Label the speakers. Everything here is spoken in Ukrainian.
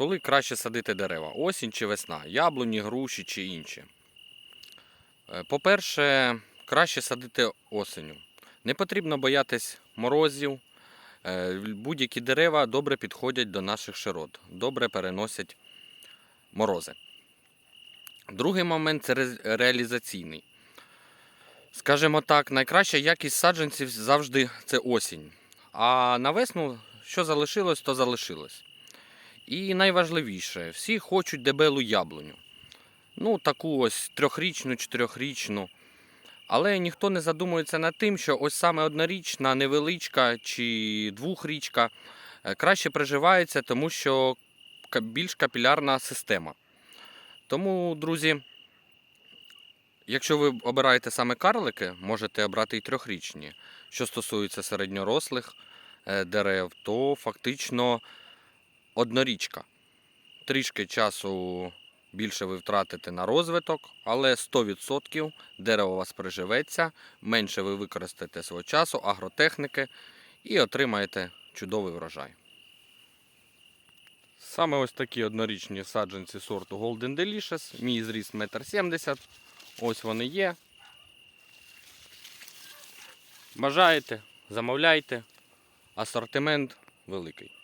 Speaker 1: коли краще садити дерева? Осінь чи весна? Яблуні, груші чи інші? Е, По-перше, краще садити осеню. Не потрібно боятись морозів. Е, Будь-які дерева добре підходять до наших широт, добре переносять морози. Другий момент це реалізаційний. Скажімо так, найкраща якість саджанців завжди це осінь. А на весну, що залишилось, то залишилось. І найважливіше, всі хочуть дебелу яблуню. Ну, таку ось трьохрічну, чотирьохрічну. Але ніхто не задумується над тим, що ось саме однорічна, невеличка чи двохрічка е, краще приживається, тому що більш капілярна система. Тому, друзі, якщо ви обираєте саме карлики, можете обрати і трьохрічні. Що стосується середньорослих е, дерев, то фактично однорічка. Трішки часу більше ви втратите на розвиток, але 100% дерево у вас приживеться, менше ви використаєте свого часу, агротехніки і отримаєте чудовий врожай. Саме ось такі однорічні саджанці сорту Golden Delicious. Мій зріст 1,70 м. Ось вони є. Бажаєте, замовляйте. Асортимент великий.